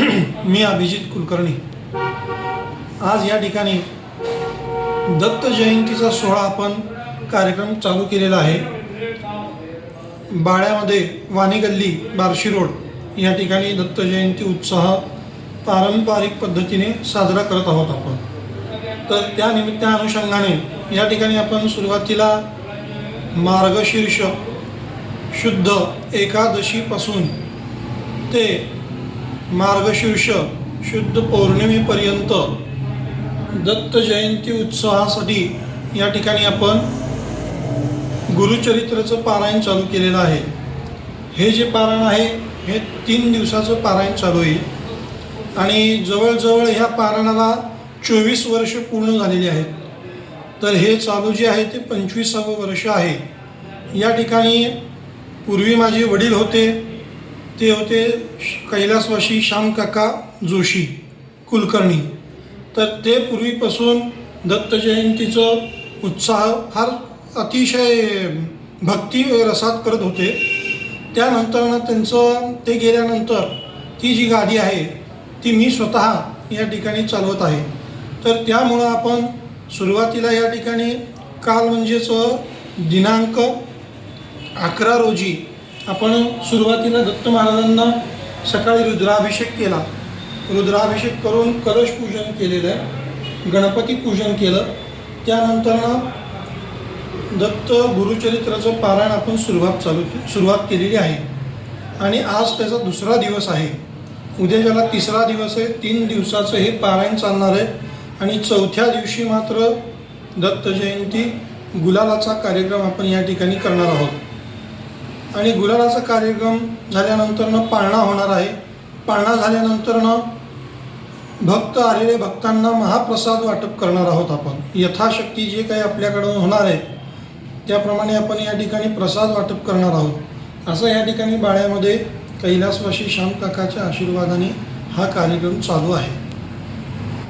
मी अभिजित कुलकर्णी. आज या ठिकाणी दत्त जयंतीचा सोहळा आपण कार्यक्रम चालू केलेला आहे. बाळ्यामध्ये वाणी गल्ली बार्शी रोड या ठिकाणी दत्त जयंती उत्साह पारंपरिक पद्धतीने साजरा करत आहोत आपण. तर त्या निमित्ता अनुषंगाने या ठिकाणी आपण सुरुवातीला मार्गशीर्ष शुद्ध एकादशीपासून ते मार्गशीर्ष शुद्ध पौर्णिमेपर्यंत दत्त जयंती उत्सवासाठी या ठिकाणी आपण गुरुचरित्राचं पारायण चालू केलेलं आहे. हे जे पारायण आहे हे तीन दिवसाचं पारायण चालू आहे आणि जवळजवळ ह्या पारायणाला चोवीस वर्ष पूर्ण झालेली आहेत. तर हे चालू जे आहे ते पंचवीसावं वर्ष आहे. या ठिकाणी पूर्वी माझे वडील होते. ते होते कैलासवासी श्यामकाका जोशी कुलकर्णी. तर ते पूर्वीपासून दत्त जयंतीचं उत्साह फार अतिशय भक्ती रसात करत होते. त्यानंतर त्यांचं ते गेल्यानंतर ती जी गाडी आहे ती मी स्वतः या ठिकाणी चालवत आहे. तर त्यामुळं आपण सुरुवातीला या ठिकाणी काल म्हणजेच दिनांक अकरा रोजी आपण सुरुवातीला दत्त महाराजांना सकाळी रुद्राभिषेक केला. रुद्राभिषेक करून कलश पूजन केलेलं आहे गणपती पूजन केलं. त्यानंतर दत्त गुरुचरित्राचं पारायण आपण सुरुवात चालू सुरुवात केलेली आहे. आणि आज त्याचा दुसरा दिवस आहे. उद्या ज्याला तिसरा दिवस आहे तीन दिवसाचं हे पारायण चालणार आहे. आणि चौथ्या दिवशी मात्र दत्त जयंती गुलालाचा कार्यक्रम आपण या ठिकाणी करणार आहोत. आणि गुलालाचा कार्यक्रम झाल्यानंतरनं पाळणा होणार आहे. पाळणा झाल्यानंतरनं भक्त आलेले भक्तांना महाप्रसाद वाटप करणार आहोत आपण. यथाशक्ती जे काही आपल्याकडून होणार आहे त्याप्रमाणे आपण या ठिकाणी प्रसाद वाटप करणार आहोत. असं या ठिकाणी बाळ्यामध्ये कैलासवासी श्यामकाकाच्या आशीर्वादाने हा कार्यक्रम चालू आहे.